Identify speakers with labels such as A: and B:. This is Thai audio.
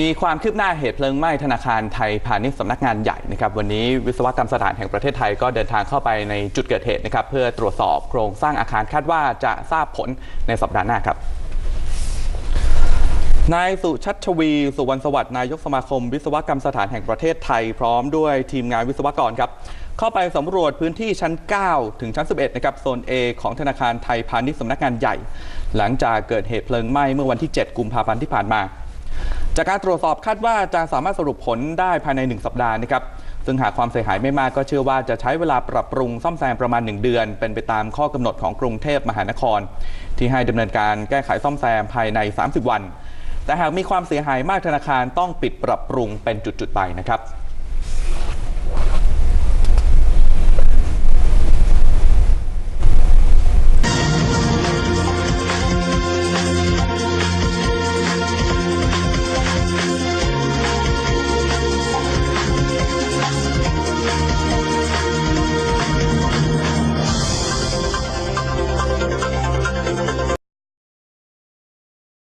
A: มีความคืบหน้าเหตุเพลิงไหม้ธนาคารไทยพาณิชย์สำนักงานใหญ่นะครับวันนี้วิศวกรรมสถานแห่งประเทศไทยก็เดินทางเข้าไปในจุดเกิดเหตุนะครับเพื่อตรวจสอบโครงสร้างอาคารคาดว่าจะทราบผลในสัปดาห์หน้าครับนายสุชัชวี สุวรรณสวัสดิ์นายกสมาคม วิศวกรรมสถานแห่งประเทศไทย พร้อมด้วยทีมงานวิศวกรครับเข้าไปสำรวจพื้นที่ชั้น 9 ถึงชั้น 11 นะครับโซน A ของธนาคารไทยพาณิชย์สำนักงานใหญ่ หลังจากเกิดเหตุเพลิงไหม้เมื่อวันที่ 7 กุมภาพันธ์ที่ผ่านมา จากการตรวจสอบคาดว่าจะสามารถสรุปผลได้ภายใน 1 สัปดาห์นะครับ ซึ่งหากความเสียหายไม่มากก็เชื่อว่าจะใช้เวลาปรับปรุงซ่อมแซมประมาณ 1 เดือน เป็นไปตามข้อกำหนดของกรุงเทพมหานคร ที่ให้ดำเนินการแก้ไขซ่อมแซมภายใน 30 วัน แต่หากมีความเสียหายมากธนาคารต้องปิดปรับปรุงเป็นจุดๆไปนะครับ